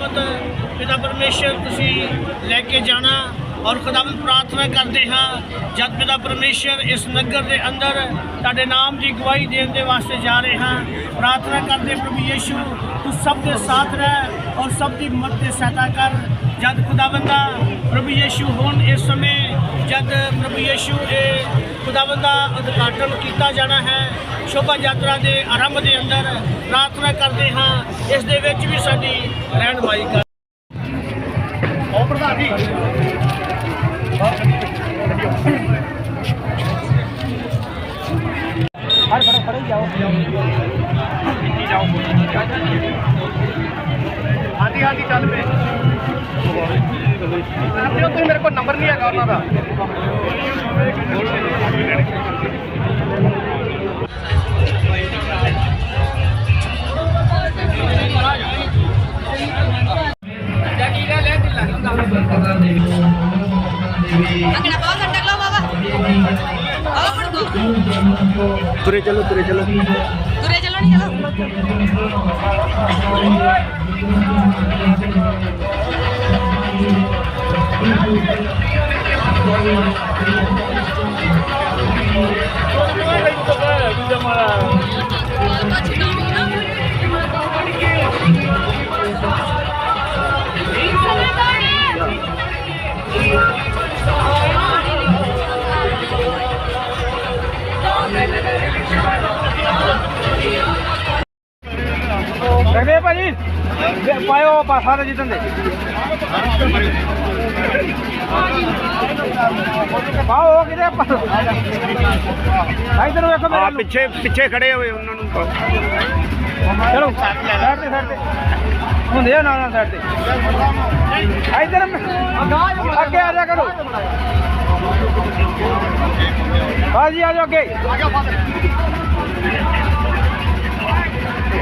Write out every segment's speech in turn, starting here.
ਮਤ ਪਿਤਾ ਪਰਮੇਸ਼ਰ ਤੁਸੀਂ ਲੈ ਕੇ ਜਾਣਾ ਔਰ ਖੁਦਾਵੰਦ ਪ੍ਰਾਰਥਨਾ ਕਰਦੇ ਹਾਂ, ਜਦ ਪਿਤਾ ਪਰਮੇਸ਼ਰ ਇਸ ਨਗਰ ਦੇ ਅੰਦਰ ਤੁਹਾਡੇ ਨਾਮ ਦੀ ਗਵਾਹੀ ਦੇਣ ਦੇ ਵਾਸਤੇ ਜਾ ਰਹੇ ਹਾਂ, ਪ੍ਰਾਰਥਨਾ ਕਰਦੇ ਪ੍ਰਭੂ ਯੀਸ਼ੂ, ਤੂੰ ਸਭ ਦੇ ਸਾਥ ਰਹਿ ਔਰ ਸਭ ਦੀ ਮਦਦ ਤੇ ਸਹਾਇਤਾ ਕਰ। ਜਦ ਖੁਦਾਵੰਦਾ ਪ੍ਰਭੂ ਯੀਸ਼ੂ ਹੁਣ ਇਸ ਸਮੇਂ, ਜਦ ਪ੍ਰਭੂ ਯੀਸ਼ੂ ਇਹ ਖੁਦਾਵੰਦਾ ਉਦਘਾਟਨ ਕੀਤਾ ਜਾਣਾ ਹੈ, ਸ਼ੋਭਾ ਯਾਤਰਾ ਦੇ ਆਰੰਭ ਦੇ ਅੰਦਰ ਪ੍ਰਾਰਥਨਾ ਕਰਦੇ ਹਾਂ, ਇਸ ਦੇ ਵਿੱਚ ਵੀ ਸਾਡੀ ਰਹਿਨਮਾਈ ਕਰ ਉਹ ਪ੍ਰਧਾਨ ਜੀ। ਹਰ ਖੜੇ ਖੜੇ ਜਾਓ ਜਾਓ ਹਾਂਜੀ ਹਾਂਜੀ ਚੱਲ ਪਏ ਆਪਣੇ ਤੁਸੀਂ ਮੇਰੇ ਕੋਲ ਨੰਬਰ ਨਹੀਂ ਹੈਗਾ ਤੁਰੇ ਚਲੋ ਤੁਰੇ ਚਲੋ। ਤੁਰੇ ਚੱਲੋ ਨਹੀਂ ਚਲੋ। ਰੱਖਦੇ ਭਾਜੀ। ਪਾਇਓ ਪਾਸਾ ਦੇ। ਜਿੱਤਨ ਦੇ ਪਾਓ ਕਿਤੇ ਇਧਰ ਵੇਖੋ ਮੇਰਾ ਆ ਪਿੱਛੇ ਪਿੱਛੇ ਖੜੇ ਹੋਏ ਉਹਨਾਂ ਨੂੰ। ਚਲੋ ਸਾਈਡ ਤੇ ਸਾਈਡ ਤੇ। ਹੁੰਦੇ ਆ ਨਾ ਨਾ ਸਾਈਡ ਤੇ। ਇਧਰ ਅੱਗੇ ਆ ਜਾ ਕਰੋ। ਬਾਜੀ ਆ ਜਾਓ ਅੱਗੇ।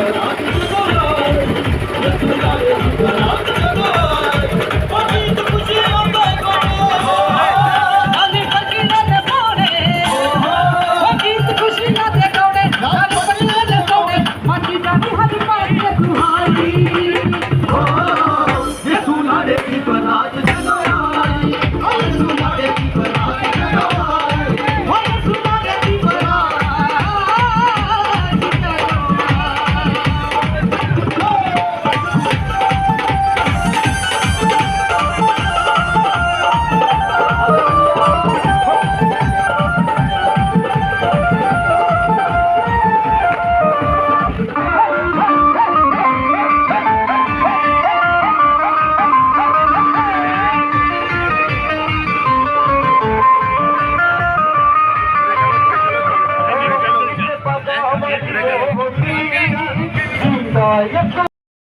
ਆਲੀ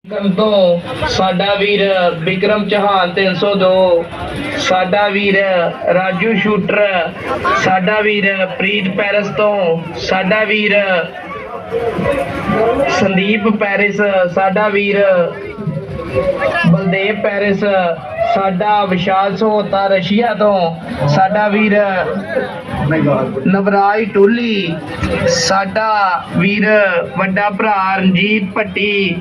ਤੋਂ ਸਾਡਾ ਵੀਰ ਵਿਕਰਮ ਚੌਹਾਨ 302 ਸਾਡਾ ਵੀਰ ਰਾਜੂ ਸ਼ੂਟਰ, ਸਾਡਾ ਵੀਰ ਪ੍ਰੀਤ ਪੈਰਿਸ ਤੋਂ, ਸਾਡਾ ਵੀਰ ਸੰਦੀਪ ਪੈਰਿਸ, ਸਾਡਾ ਵੀਰ ਬਲਦੇਵ ਪੈਰਿਸ, ਸਾਡਾ ਵਿਸ਼ਾਲ ਸਹੋਤਾ ਰਸ਼ੀਆ ਤੋਂ, ਸਾਡਾ ਵੀਰ ਨਵਰਾਜ ਟੋਲੀ, ਸਾਡਾ ਵੀਰ ਵੱਡਾ ਭਰਾ ਰਣਜੀਤ ਭੱਟੀ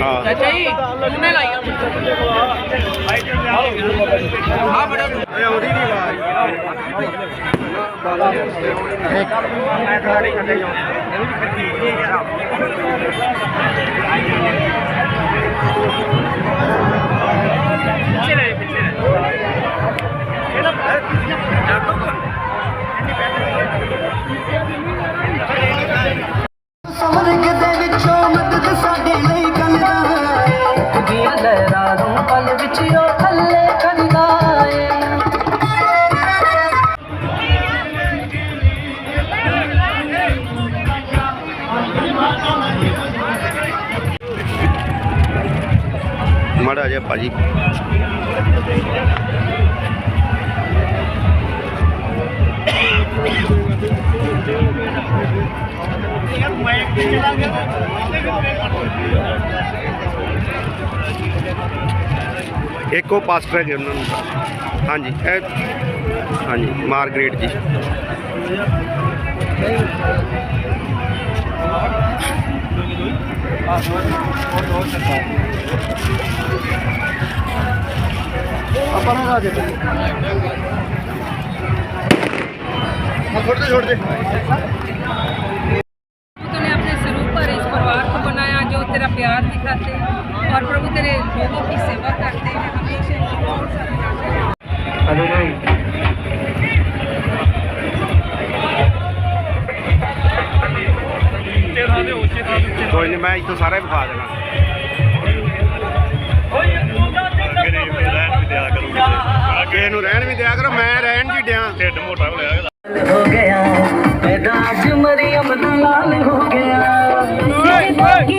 ਚਾਚਾ ਜੀ ਉਹਨੇ ਲਾਈਆਂ? ਆ ਬੜਾ ਇਹ ਉਹਦੀ ਨਹੀਂ ਆਵਾਜ਼। ਸਵਰਗ ਦੇ ਵਿੱਚੋਂ ਇੱਕ ਉਹ ਪਾਸਟਰ ਹੈਗੇ ਉਹਨਾਂ ਨੂੰ। ਹਾਂਜੀ ਇਹ ਹਾਂਜੀ ਮਾਰਗਰੇਟ ਜੀ। तूने तेरा प्यार दिखाते हैं और प्रभु तेरे लोगों की सेवा करते हैं हमेशा ਕੋਈ ਨਹੀਂ ਮੈਂ ਇੱਥੋਂ ਸਾਰਾ ਹੀ ਵਿਖਾ ਦੇਣਾ ਅੱਗੇ ਨੂੰ ਰਹਿਣ ਵੀ ਦਿਆ ਕਰੋ ਮੈਂ ਰਹਿਣ ਜੀ ਡਿਆ ਢਿੱਡ ਮੋਟਾ ਹੋ ਲਿਆ ਹੋ ਗਿਆ ਮੇਰਾ ਅੱਜ ਮਰੀਮ ਦਾ ਲਾਲ ਹੋ ਗਿਆ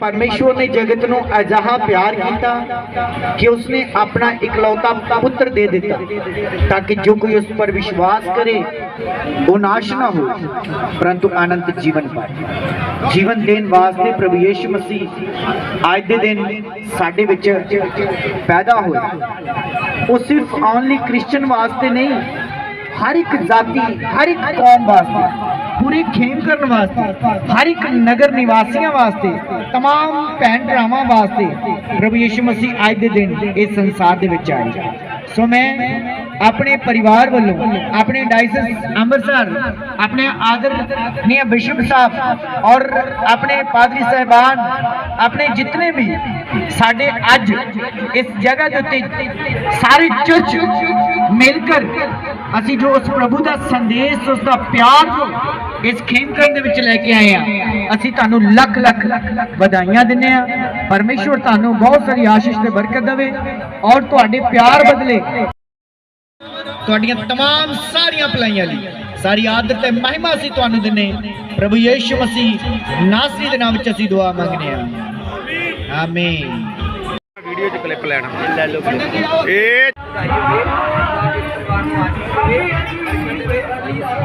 ਪਰਮੇਸ਼ਵਰ ਨੇ ਜਗਤ ਨੂੰ ਅਜਿਹਾ ਪਿਆਰ ਕੀਤਾ ਕਿ ਉਸਨੇ ਆਪਣਾ ਇਕਲੌਤਾ ਪੁੱਤਰ ਦੇ ਦਿੱਤਾ ਤਾਂ ਕਿ ਜੋ ਕੋਈ ਉਸ ਪਰ ਵਿਸ਼ਵਾਸ ਕਰੇ, ਉਹ ਨਾਸ਼ ਨਾ ਹੋ ਪਰੰਤੂ ਆਨੰਦ ਜੀਵਨ ਪਾਏ। ਜੀਵਨ ਦੇਣ ਵਾਸਤੇ ਪ੍ਰਭੂ ਯੀਸ਼ੂ ਮਸੀਹ ਅੱਜ ਦੇ ਦਿਨ ਸਾਡੇ ਵਿੱਚ ਪੈਦਾ ਹੋਇਆ ਉਹ ਸਿਰਫ ਓਨਲੀ ਕ੍ਰਿਸਚੀਅਨ ਵਾਸਤੇ ਨਹੀਂ ਹਰ ਇੱਕ ਜਾਤੀ, ਹਰ ਇੱਕ ਕੌਮ ਵਾਸਤੇ, ਪੂਰੇ ਖੇਮ ਕਰਨ ਵਾਸਤੇ, ਹਰ ਇੱਕ ਨਗਰ ਨਿਵਾਸੀਆਂ ਵਾਸਤੇ तमाम ਭੈਣ ਭਰਾਵਾਂ ਵਾਸਤੇ ਪ੍ਰਭੂ ਯਿਸੂ ਮਸੀਹ ਅੱਜ ਦੇ ਦਿਨ ਇਸ ਸੰਸਾਰ ਦੇ ਵਿੱਚ ਆਏ ਸੋ ਮੈਂ ਆਪਣੇ ਪਰਿਵਾਰ ਵੱਲੋਂ, ਆਪਣੇ ਡਾਇਸਸ ਅੰਮ੍ਰਿਤਸਰ, ਆਪਣੇ ਆਦਰਨੀय ਬਿਸ਼ਪ ਸਾਹਿਬ ਔਰ ਆਪਣੇ ਪਾਦਰੀ ਸਹਿਬਾਨ, ਆਪਣੇ ਜਿਤਨੇ ਵੀ ਸਾਡੇ ਅੱਜ ਇਸ ਜਗ੍ਹਾ ਦੇ ਉੱਤੇ ਸਾਰੇ ਚਰਚ ਮਿਲ ਕਰ ਅਸੀਂ ਜੋ ਉਸ ਪ੍ਰਭੂ ਦਾ ਸੰਦੇਸ਼ ਉਸ ਦਾ ਪਿਆਰ ਜੋ ਇਸ ਖੇਮਕਰਨ ਦੇ ਵਿੱਚ ਲੈ ਕੇ ਆਏ ਆ ਅਸੀਂ ਤੁਹਾਨੂੰ ਲੱਖ ਲੱਖ ਵਧਾਈਆਂ ਦਿੰਦੇ ਆ ਪਰਮੇਸ਼ਵਰ ਤੁਹਾਨੂੰ ਬਹੁਤ ਸਾਰੀ ਆਸ਼ੀਸ਼ ਤੇ ਬਰਕਤ ਦੇਵੇ ਔਰ ਤੁਹਾਡੇ ਪਿਆਰ ਬਦਲੇ ਤੁਹਾਡੀਆਂ तमाम ਸਾਰੀਆਂ ਭਲਾਈਆਂ ਲਈ ਸਾਰੀ ਆਦਰ ਤੇ ਮਹਿਮਾ ਅਸੀਂ ਤੁਹਾਨੂੰ ਦਿੰਨੇ ਪ੍ਰਭੂ ਯੀਸ਼ੂ ਮਸੀਹ ਨਾਸਰੀ ਦੇ ਨਾਮ ਵਿੱਚ ਅਸੀਂ ਦੁਆ ਮੰਗਦੇ ਆ ਆਮੀਨ ਵੀਡੀਓ ਚ ਕਲਿੱਪ ਲੈਣਾ। ਲੈ ਲਓ ਇਹ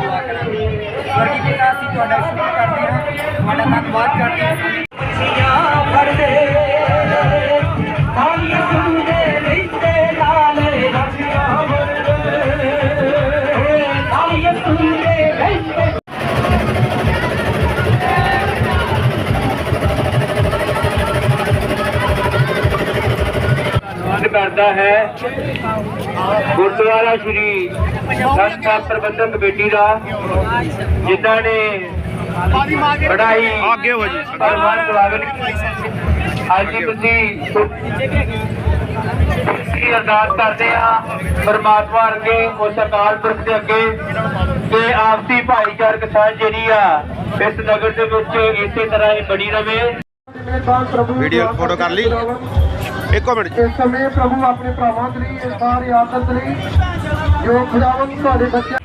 ਸਵਰਗੀ ਪਿਤਾ ਅਸੀਂ ਤੁਹਾਡਾ ਸ਼ੁਕਰ ਕਰਦੇ ਹਾਂ ਤੁਹਾਡਾ ਧੰਨਵਾਦ ਕਰਦੇ ਹਾਂ। ਕਰਦਾ ਹੈ। ਗੁਰਦੁਆਰਾ ਸ਼੍ਰੀ ਸੰਸਥਾ ਪ੍ਰਬੰਧਕ ਕਮੇਟੀ ਦਾ ਜਿਨ੍ਹਾਂ ਨੇ ਪੜਾਈ ਅੱਗੇ ਹੋ ਜੀ। ਪਰਮਾਨ ਸਵਾਗਤ ਅੱਜ ਤੁਸੀਂ ਕੀ ਅਰਦਾਸ ਕਰਦੇ ਆ ਪਰਮਾਤਮਾ ਅੱਗੇ ਉਸ ਅਕਾਲ ਪੁਰਖ ਦੇ ਅੱਗੇ ਕਿ ਆਪਸੀ ਭਾਈਚਾਰਕ ਸਾਂਝ ਜਿਹੜੀ ਆ ਇਸ ਨਗਰ ਦੇ ਵਿੱਚ ਇਸੇ ਤਰ੍ਹਾਂ ਹੀ ਬਣੀ ਰਵੇ। ਵੀਡੀਓ ਫੋਟੋ ਕਰ ਲਈ। ਇੱਕੋ ਮਿੰਟ ਇਸ ਸਮੇਂ ਪ੍ਰਭੂ ਆਪਣੇ ਭਰਾਵਾਂ ਦੇ ਲਈ ਇਸ ਸਾਰੀ ਆਦਤ ਲਈ ਜੋ ਖੁਦਾਵੰਦ ਤੁਹਾਡੇ ਬੱਚੇ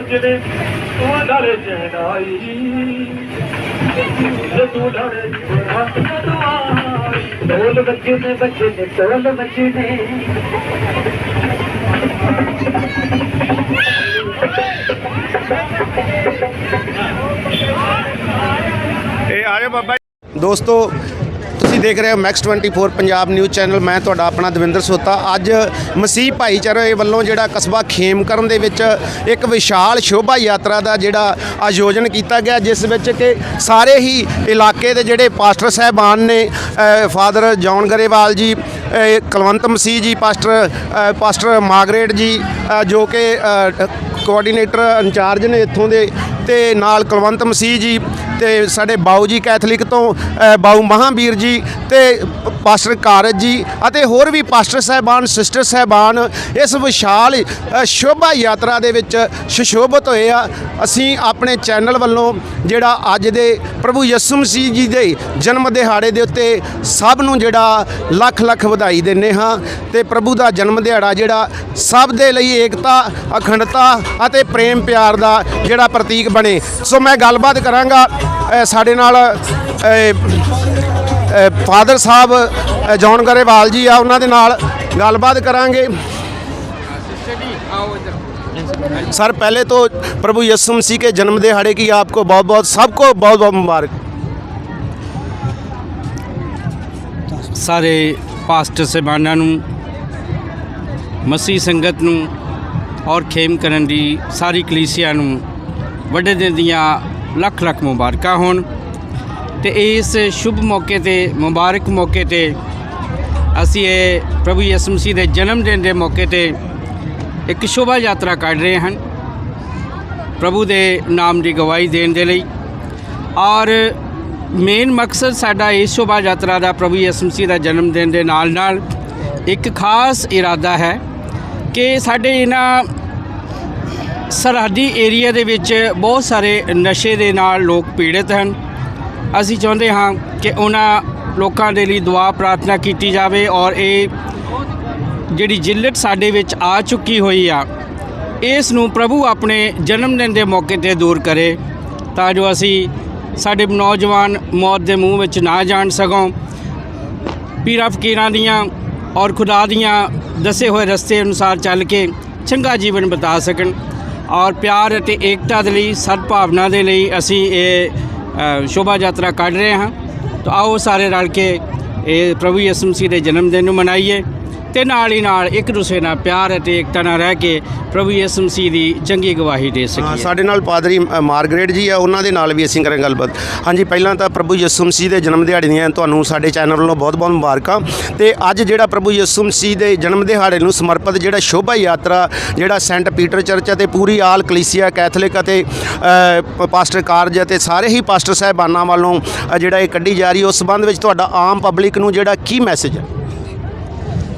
ਵੱਜਣੇ ਤੂੰ ਨਾਲੇ ਚਹਿਨਾਈ ਜੇ ਤੂੰ ਬਰਾਤ ਜਦੋਂ ਆਈ। ਢੋਲ ਵੱਜਣੇ ਵੱਜਣੇ ਢੋਲ ਵੱਜਣੇ ਇਹ ਆ ਬਾਬਾ ਜੀ। ਦੋਸਤੋ ਤੁਸੀਂ ਦੇਖ ਰਹੇ ਹੋ ਮੈਕਸ 24 ਪੰਜਾਬ ਨਿਊਜ਼ ਚੈਨਲ ਮੈਂ ਤੁਹਾਡਾ ਆਪਣਾ ਦਵਿੰਦਰ ਸੋਤਾ। ਅੱਜ ਮਸੀਹ ਭਾਈਚਾਰੇ ਵੱਲੋਂ ਜਿਹੜਾ ਕਸਬਾ ਖੇਮਕਰਨ ਦੇ ਵਿੱਚ ਇੱਕ ਵਿਸ਼ਾਲ ਸ਼ੋਭਾ ਯਾਤਰਾ ਦਾ ਜਿਹੜਾ ਆਯੋਜਨ ਕੀਤਾ ਗਿਆ ਜਿਸ ਵਿੱਚ ਕਿ ਸਾਰੇ ਹੀ ਇਲਾਕੇ ਦੇ ਜਿਹੜੇ ਪਾਸਟਰ ਸਾਹਿਬਾਨ ਨੇ ਫਾਦਰ ਜੌਨ ਗਰੇਵਾਲ ਜੀ ਅ, ਕੁਲਵੰਤ ਮਸੀਹ ਜੀ ਪਾਸਟਰ ਪਾਸਟਰ ਮਾਗਰੇਟ ਜੀ ਜੋ ਕਿ ਅ, ਕੋਆਰਡੀਨੇਟਰ ਇੰਚਾਰਜ ਨੇ ਇੱਥੋਂ ਦੇ ਤੇ ਨਾਲ ਕੁਲਵੰਤ ਮਸੀਹ ਜੀ ਤੇ ਸਾਡੇ ਬਾਊ ਜੀ ਕੈਥਲਿਕ ਤੋਂ ਅ, ਬਾਊ ਮਹਾਂਵੀਰ ਜੀ ਤੇ ਪਾਸਟਰ ਕਾਰਜ ਜੀ ਅਤੇ ਹੋਰ ਵੀ ਪਾਸਟਰ ਸਾਹਿਬਾਨ ਸਿਸਟਰ ਸਾਹਿਬਾਨ ਇਸ ਵਿਸ਼ਾਲ ਸ਼ੋਭਾ ਯਾਤਰਾ ਦੇ ਵਿੱਚ ਸੁਸ਼ੋਭਿਤ ਹੋਏ ਆ। ਅਸੀਂ ਆਪਣੇ ਚੈਨਲ ਵੱਲੋਂ ਜਿਹੜਾ ਅੱਜ ਦੇ ਪ੍ਰਭੂ ਯਿਸੂ ਮਸੀਹ ਜੀ ਦੇ ਜਨਮ ਦਿਹਾੜੇ ਦੇ ਉੱਤੇ ਸਭ ਨੂੰ ਜਿਹੜਾ ਲੱਖ ਲੱਖ ਵਧਾਈ ਦਿੰਨੇ ਹਾਂ ਤੇ ਪ੍ਰਭੂ ਦਾ ਜਨਮ ਦਿਹਾੜਾ ਜਿਹੜਾ ਸਭ ਦੇ ਲਈ ਏਕਤਾ ਅਖੰਡਤਾ ਅਤੇ ਪ੍ਰੇਮ ਪਿਆਰ ਦਾ ਜਿਹੜਾ ਪ੍ਰਤੀਕ ਬਣੇ ਸੋ ਮੈਂ ਗੱਲਬਾਤ ਕਰਾਂਗਾ ਅ, ਸਾਡੇ ਨਾਲ ਫਾਦਰ ਸਾਹਿਬ ਅ, ਜੌਨ ਗਰੇਵਾਲ ਜੀ ਆ ਉਹਨਾਂ ਦੇ ਨਾਲ ਗੱਲਬਾਤ ਕਰਾਂਗੇ सर पहले तो प्रभु यीशु मसीह के जन्म दिहाड़े की आपको बहुत बहुत सबको बहुत बहुत मुबारक ਸਾਰੇ ਪਾਸਟਰ ਸਾਹਿਬਾਨਾਂ ਨੂੰ ਮਸੀਹ ਸੰਗਤ ਨੂੰ ਔਰ ਖੇਮ ਕਰਨ ਦੀ ਸਾਰੀ ਕਲੀਸਿਆ ਨੂੰ ਵੱਡੇ ਦਿਨ ਦੀਆਂ ਲੱਖ ਲੱਖ ਮੁਬਾਰਕਾਂ ਹੋਣ ਤੇ ਇਸ ਸ਼ੁਭ ਮੌਕੇ ਤੇ, ਮੁਬਾਰਕ ਮੌਕੇ ਤੇ ਅਸੀਂ ਇਹ ਪ੍ਰਭੂ ਯਿਸੂ ਮਸੀਹ ਦੇ ਜਨਮ ਦਿਨ ਦੇ ਮੌਕੇ ਤੇ ਇੱਕ ਸ਼ੋਭਾ ਯਾਤਰਾ ਕੱਢ ਰਹੇ ਹਨ ਪ੍ਰਭੂ ਦੇ ਨਾਮ ਦੀ ਗਵਾਹੀ ਦੇਣ ਦੇ ਲਈ। ਔਰ ਮੇਨ ਮਕਸਦ ਸਾਡਾ ਇਸ ਸ਼ੋਭਾ ਯਾਤਰਾ ਦਾ ਪ੍ਰਭੂ ਯਿਸੂ ਮਸੀਹ ਦਾ ਜਨਮ ਦਿਨ ਦੇ ਨਾਲ ਨਾਲ ਇੱਕ ਖਾਸ ਇਰਾਦਾ ਹੈ ਕਿ ਸਾਡੇ ਇਹਨਾਂ ਸਰਹੱਦੀ ਏਰੀਆ ਦੇ ਵਿੱਚ ਬਹੁਤ ਸਾਰੇ ਨਸ਼ੇ ਦੇ ਨਾਲ ਲੋਕ ਪੀੜਤ ਹਨ। ਅਸੀਂ ਚਾਹੁੰਦੇ ਹਾਂ ਕਿ ਉਹਨਾਂ ਲੋਕਾਂ ਦੇ ਲਈ ਦੁਆ ਪ੍ਰਾਰਥਨਾ ਕੀਤੀ ਜਾਵੇ ਔਰ ਇਹ ਜਿਹੜੀ ਜਿੱਲਤ ਸਾਡੇ ਵਿੱਚ ਆ ਚੁੱਕੀ ਹੋਈ ਆ, ਇਸ ਨੂੰ ਪ੍ਰਭੂ ਆਪਣੇ ਜਨਮ ਦਿਨ ਦੇ ਮੌਕੇ ਤੇ ਦੂਰ ਕਰੇ ਤਾਂ ਜੋ ਅਸੀਂ ਸਾਡੇ ਨੌਜਵਾਨ ਮੌਤ ਦੇ ਮੂੰਹ ਵਿੱਚ ਨਾ ਜਾਣ ਸਕੋਂ ਪੀਰਾਂ ਫਕੀਰਾਂ ਦੀਆਂ ਔਰ ਖੁਦਾ ਦੀਆਂ ਦੱਸੇ ਹੋਏ ਰਸਤੇ ਅਨੁਸਾਰ ਚੱਲ ਕੇ ਚੰਗਾ ਜੀਵਨ ਬਿਤਾ ਸਕਣ। ਔਰ ਪਿਆਰ ਅਤੇ ਏਕਤਾ ਦੇ ਲਈ, ਸਦਭਾਵਨਾ ਦੇ ਲਈ ਅਸੀਂ ਇਹ ਸ਼ੋਭਾ ਯਾਤਰਾ ਕੱਢ ਰਹੇ ਹਾਂ। ਤਾਂ ਆਓ ਸਾਰੇ ਰਲ ਕੇ ਇਹ ਪ੍ਰਭੂ ਯਿਸੂ ਮਸੀਹ ਦੇ ਜਨਮ ਦਿਨ ਨੂੰ ਮਨਾਈਏ। ਤੇ ਨਾਲ ਹੀ ਨਾਲ ਇੱਕ ਦੂਸਰੇ ਨਾਲ ਪਿਆਰ ਅਤੇ ਏਕਤਾ ਨਾਲ ਰਹਿ ਕੇ ਪ੍ਰਭੂ ਯਿਸੂ ਮਸੀਹ ਦੀ ਚੰਗੀ ਗਵਾਹੀ ਦੇ ਹਾਂ, ਸਕੀਏ। ਸਾਡੇ ਨਾਲ ਪਾਦਰੀ ਮਾਰਗਰੇਟ ਜੀ ਆ ਉਹਨਾਂ ਦੇ ਨਾਲ ਵੀ ਅਸੀਂ ਕਰਾਂਗੇ ਗੱਲਬਾਤ। ਹਾਂਜੀ ਪਹਿਲਾਂ ਤਾਂ ਪ੍ਰਭੂ ਯਿਸੂ ਮਸੀਹ ਦੇ ਜਨਮ ਦਿਹਾੜੇ ਦੀਆਂ ਤੁਹਾਨੂੰ ਸਾਡੇ ਚੈਨਲ ਵੱਲੋਂ ਬਹੁਤ-ਬਹੁਤ ਮੁਬਾਰਕਾਂ। ਤੇ ਅੱਜ ਜਿਹੜਾ ਪ੍ਰਭੂ ਯਿਸੂ ਮਸੀਹ ਦੇ ਜਨਮ ਦਿਹਾੜੇ ਨੂੰ ਸਮਰਪਿਤ ਜਿਹੜਾ ਸ਼ੋਭਾ ਯਾਤਰਾ ਜਿਹੜਾ ਸੈਂਟ ਪੀਟਰ ਚਰਚ ਅਤੇ ਪੂਰੀ ਆਲ ਕਲੀਸਿਆ ਕੈਥੋਲਿਕ ਅਤੇ ਪਾਸਟਰ ਕਾਰਜ ਅਤੇ ਸਾਰੇ ਹੀ ਪਾਸਟਰ ਸਾਹਿਬਾਨਾਂ ਵੱਲੋਂ ਜਿਹੜਾ ਇਹ ਕੱਢੀ ਜਾ ਰਹੀ ਉਸ ਸੰਬੰਧ ਵਿੱਚ ਤੁਹਾਡਾ ਆਮ ਪਬਲਿਕ ਨੂੰ ਜਿਹੜਾ ਕੀ ਮੈਸੇਜ ਹੈ?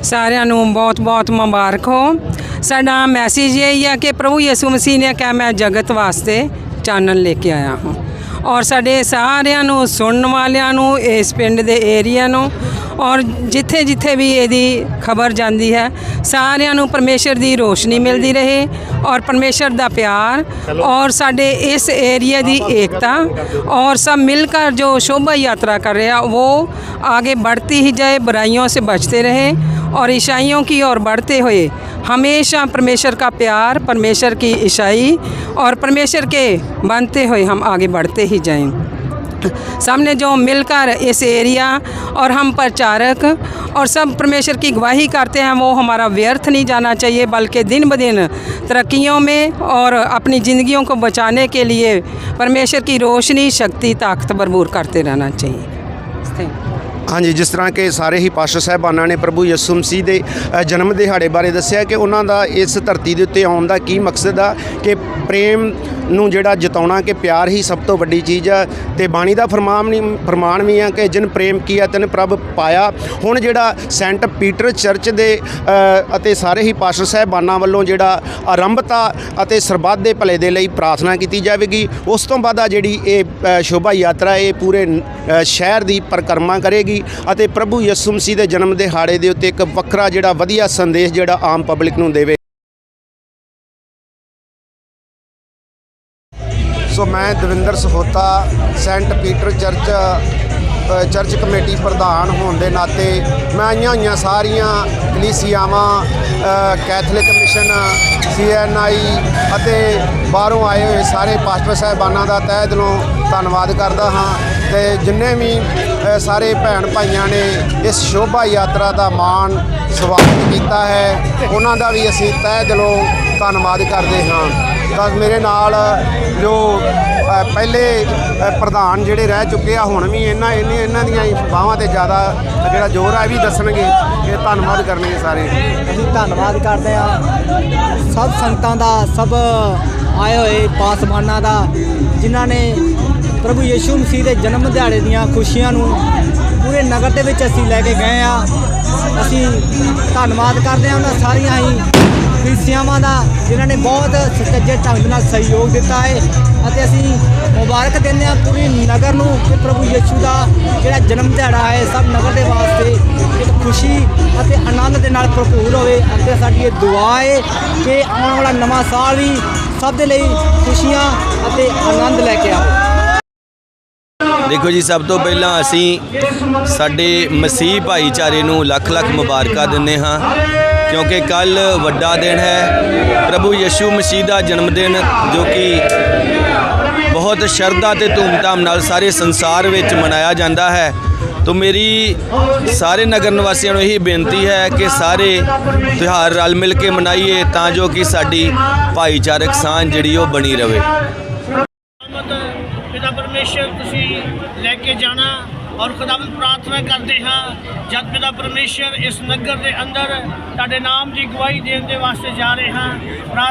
ਸਾਰਿਆਂ ਨੂੰ ਬਹੁਤ ਬਹੁਤ ਮੁਬਾਰਕ ਹੋ। ਸਾਡਾ ਮੈਸੇਜ ਇਹ ਹੈ ਕਿ ਪ੍ਰਭੂ ਯਿਸੂ ਮਸੀਹ ਨੇ ਕਿਹਾ, ਮੈਂ ਜਗਤ ਵਾਸਤੇ ਚਾਨਣ ਲੈ ਕੇ ਆਇਆ ਹਾਂ। ਔਰ ਸਾਡੇ ਸਾਰਿਆਂ ਨੂੰ ਸੁਣਨ ਵਾਲਿਆਂ ਨੂੰ ਇਸ ਪਿੰਡ ਦੇ ਏਰੀਆ ਨੂੰ ਔਰ ਜਿੱਥੇ ਜਿੱਥੇ ਵੀ ਇਹਦੀ ਖਬਰ ਜਾਂਦੀ ਹੈ ਸਾਰਿਆਂ ਨੂੰ ਪਰਮੇਸ਼ਰ ਦੀ ਰੋਸ਼ਨੀ ਮਿਲਦੀ ਰਹੇ ਔਰ ਪਰਮੇਸ਼ਰ ਦਾ ਪਿਆਰ और साढ़े इस एरिया की एकता और सब मिलकर जो शोभा यात्रा कर रहे हैं वो आगे बढ़ती ही जाए बुराइयों से बचते रहे और ईसाइयों की ओर बढ़ते हुए हमेशा परमेश्वर का प्यार, परमेश्वर की ईशाई और परमेश्वर के बनते हुए हम आगे बढ़ते ही जाएँ सामने जो मिलकर इस एरिया और हम प्रचारक और सब परमेश्वर की गवाही करते हैं, वो हमारा व्यर्थ नहीं जाना चाहिए, बल्कि दिन ब दिन तरक्कियों में और अपनी ज़िंदगियों को बचाने के लिए परमेश्वर की रोशनी, शक्ति ताकत भरपूर करते रहना चाहिए. ਹਾਂਜੀ, ਜਿਸ ਤਰ੍ਹਾਂ ਕਿ ਸਾਰੇ ਹੀ ਪਾਸਟਰ ਸਾਹਿਬਾਨਾਂ ਨੇ ਪ੍ਰਭੂ ਯਿਸੂ ਮਸੀਹ ਦੇ ਜਨਮ ਦਿਹਾੜੇ ਬਾਰੇ ਦੱਸਿਆ ਕਿ ਉਹਨਾਂ ਦਾ ਇਸ ਧਰਤੀ ਦੇ ਉੱਤੇ ਆਉਣ ਦਾ ਕੀ ਮਕਸਦ ਆ, ਕਿ ਪ੍ਰੇਮ ਨੂੰ ਜਿਹੜਾ ਜਿਤਾਉਣਾ ਕਿ ਪਿਆਰ ਹੀ ਸਭ ਤੋਂ ਵੱਡੀ ਚੀਜ਼ ਆ। ਤੇ ਬਾਣੀ ਦਾ ਫਰਮਾਨ ਨਹੀਂ ਫਰਮਾਨ ਵੀ ਆ ਕਿ ਜਿਨ ਪ੍ਰੇਮ ਕੀਆ ਤਨ ਪ੍ਰਭ ਪਾਇਆ। ਹੁਣ ਜਿਹੜਾ ਸੈਂਟ ਪੀਟਰ ਚਰਚ ਦੇ ਅਤੇ ਸਾਰੇ ਹੀ ਪਾਸਟਰ ਸਾਹਿਬਾਨਾਂ ਵੱਲੋਂ ਜਿਹੜਾ ਆਰੰਭਤਾ ਅਤੇ ਸਰਬੱਤ ਦੇ ਭਲੇ ਦੇ ਲਈ ਪ੍ਰਾਰਥਨਾ ਕੀਤੀ ਜਾਵੇਗੀ, ਉਸ ਤੋਂ ਬਾਅਦ ਆ ਜਿਹੜੀ ਇਹ ਸ਼ੋਭਾ ਯਾਤਰਾ ਇਹ ਪੂਰੇ ਸ਼ਹਿਰ ਦੀ ਪਰਿਕਰਮਾ ਕਰੇਗੀ। ਅਤੇ ਪ੍ਰਭੂ ਯਿਸੂ ਮਸੀਹ ਦੇ ਜਨਮ ਦਿਹਾੜੇ ਦੇ ਉੱਤੇ ਇੱਕ ਵੱਖਰਾ ਜਿਹੜਾ ਵਧੀਆ ਸੰਦੇਸ਼ ਜਿਹੜਾ ਆਮ ਪਬਲਿਕ ਨੂੰ ਦੇਵੇ। ਸੋ ਮੈਂ Davinder Sahota Saint Peter church church committee ਪ੍ਰਧਾਨ ਹੋਣ ਦੇ ਨਾਤੇ ਮੈਂ ਆਈਆਂ ਹੋਈਆਂ ਸਾਰੀਆਂ ਕਲੀਸਿਆਵਾਂ ਅ, ਕੈਥੋਲਿਕ ਮਿਸ਼ਨ ਸੀਐਨਆਈ ਅਤੇ ਬਾਹਰੋਂ ਆਏ ਹੋਏ ਸਾਰੇ ਪਾਸਟਰ ਸਾਹਿਬਾਨਾਂ ਦਾ ਤਹਿ ਦਿਲੋਂ ਧੰਨਵਾਦ ਕਰਦਾ ਹਾਂ। ਤੇ ਜਿੰਨੇ ਵੀ ਸਾਰੇ ਭੈਣ ਭਾਈਆਂ ਨੇ ਇਸ ਸ਼ੋਭਾ ਯਾਤਰਾ ਦਾ ਮਾਣ ਸਵਾਗਤ ਕੀਤਾ ਹੈ, ਉਹਨਾਂ ਦਾ ਵੀ ਅਸੀਂ ਤਹਿ ਦਿਲੋਂ ਧੰਨਵਾਦ ਕਰਦੇ ਹਾਂ। ਤਾਂ ਮੇਰੇ ਨਾਲ ਜੋ ਪਹਿਲੇ ਪ੍ਰਧਾਨ ਜਿਹੜੇ ਰਹਿ ਚੁੱਕੇ ਆ, ਹੁਣ ਵੀ ਇਹਨਾਂ ਇਹਨਾਂ ਇਹਨਾਂ ਦੀਆਂ ਹੀ ਬਾਹਾਂ ਤੇ ਜ਼ਿਆਦਾ ਜਿਹੜਾ ਜ਼ੋਰ ਆ, ਇਹ ਵੀ ਦੱਸਣਗੇ ਇਹ ਧੰਨਵਾਦ ਕਰਨਗੇ ਸਾਰੇ। ਅਸੀਂ ਧੰਨਵਾਦ ਕਰਦੇ ਹਾਂ। ਸਭ ਸੰਗਤਾਂ ਦਾ, ਸਭ ਆਏ ਹੋਏ ਪਾਸਵਾਨਾਂ ਦਾ, ਜਿਨ੍ਹਾਂ ਨੇ ਪ੍ਰਭੂ ਯੀਸ਼ੂ ਮਸੀਹ ਦੇ ਜਨਮ ਦਿਹਾੜੇ ਦੀਆਂ ਖੁਸ਼ੀਆਂ ਨੂੰ ਪੂਰੇ ਨਗਰ ਦੇ ਵਿੱਚ ਅਸੀਂ ਲੈ ਕੇ ਗਏ ਆ ਅਸੀਂ ਧੰਨਵਾਦ ਕਰਦੇ ਹਾਂ ਉਹਨਾਂ ਸਾਰੀਆਂ ਹੀ ਕ੍ਰਿਸਚੀਆਵਾਂ ਦਾ, ਜਿਨ੍ਹਾਂ ਨੇ ਬਹੁਤ ਸੁਚੱਜੇ ਢੰਗ ਨਾਲ ਸਹਿਯੋਗ ਦਿੱਤਾ ਹੈ ਅਤੇ ਅਸੀਂ ਮੁਬਾਰਕ ਦਿੰਦੇ ਹਾਂ ਪੂਰੀ ਨਗਰ ਨੂੰ ਕਿ ਪ੍ਰਭੂ ਯੀਸ਼ੂ ਦਾ ਜਿਹੜਾ ਜਨਮ ਦਿਹਾੜਾ ਹੈ, ਸਭ ਨਗਰ ਦੇ ਵਾਸਤੇ ਇੱਕ ਖੁਸ਼ੀ ਅਤੇ ਆਨੰਦ ਦੇ ਨਾਲ ਭਰਪੂਰ ਹੋਵੇ ਅਤੇ ਸਾਡੀ ਇਹ ਦੁਆ ਹੈ ਕਿ ਆਉਣ ਵਾਲਾ ਨਵਾਂ ਸਾਲ ਵੀ ਸਭ ਦੇ ਲਈ ਖੁਸ਼ੀਆਂ ਅਤੇ ਆਨੰਦ ਲੈ ਕੇ ਆਵੇ। ਦੇਖੋ ਜੀ, ਸਭ ਤੋਂ ਪਹਿਲਾਂ ਅਸੀਂ ਸਾਡੇ ਮਸੀਹ ਭਾਈਚਾਰੇ ਨੂੰ ਲੱਖ ਲੱਖ ਮੁਬਾਰਕਾਂ ਦਿੰਦੇ ਹਾਂ, ਕਿਉਂਕਿ ਕੱਲ ਵੱਡਾ ਦਿਨ ਹੈ। ਪ੍ਰਭੂ ਯਿਸੂ ਮਸੀਹ ਦਾ ਜਨਮ ਦਿਨ ਜੋ ਕਿ ਬਹੁਤ ਸ਼ਰਧਾ ਤੇ ਧੂਮਧਾਮ ਨਾਲ ਸਾਰੇ ਸੰਸਾਰ ਵਿੱਚ ਮਨਾਇਆ ਜਾਂਦਾ ਹੈ। ਤੋ ਮੇਰੀ ਸਾਰੇ ਨਗਰ ਨਿਵਾਸੀਆਂ ਨੂੰ ਇਹੀ ਬੇਨਤੀ ਹੈ ਕਿ ਸਾਰੇ ਤਿਉਹਾਰ ਰਲ ਮਿਲ ਕੇ ਮਨਾਈਏ, ਤਾਂ ਜੋ ਕਿ ਸਾਡੀ ਭਾਈਚਾਰਕ ਸਾਂਝ ਜਿਹੜੀ ਉਹ ਬਣੀ ਰਹੇ। ਪਿਤਾ ਪਰਮੇਸ਼ਰ ਔਰ ਖੁਦਾਵੰਦ ਪ੍ਰਾਰਥਨਾ ਕਰਦੇ ਹਾਂ, ਜਦ ਪਿਤਾ ਪਰਮੇਸ਼ਰ ਇਸ ਨਗਰ ਦੇ ਅੰਦਰ ਤੁਹਾਡੇ ਨਾਮ ਦੀ ਗਵਾਹੀ ਦੇਣ ਦੇ ਵਾਸਤੇ ਜਾ ਰਹੇ ਹਾਂ ਪ੍ਰਾਰਥਨਾ